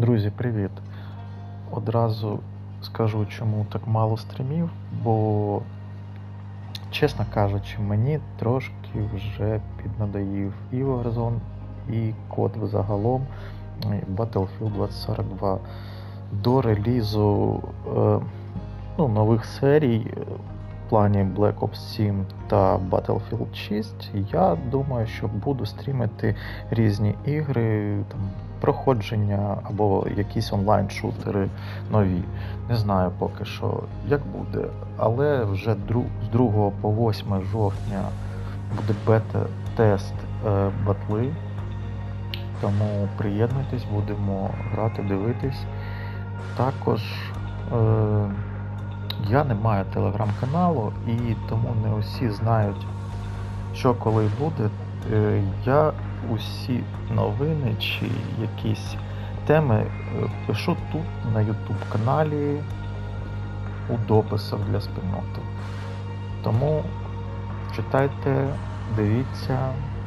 Друзі, привіт! Одразу скажу, чому так мало стрімів, бо, чесно кажучи, мені трошки вже піднадоїв і Warzone, і код загалом, і Battlefield 2042. До релізу е, ну, нових серій плані Black Ops 7 та Battlefield 6, я думаю, що буду стрімити різні ігри, там, проходження або якісь онлайн-шутери нові. Не знаю поки що, як буде. Але вже з 2 по 8 жовтня буде бета-тест е, батли. Тому приєднуйтесь, будемо грати, дивитись. Також е, я не маю телеграм-каналу і тому не усі знають, що коли буде. Е, я усі новини чи якісь теми е, пишу тут на YouTube каналі у дописах для спільноти. Тому читайте, дивіться,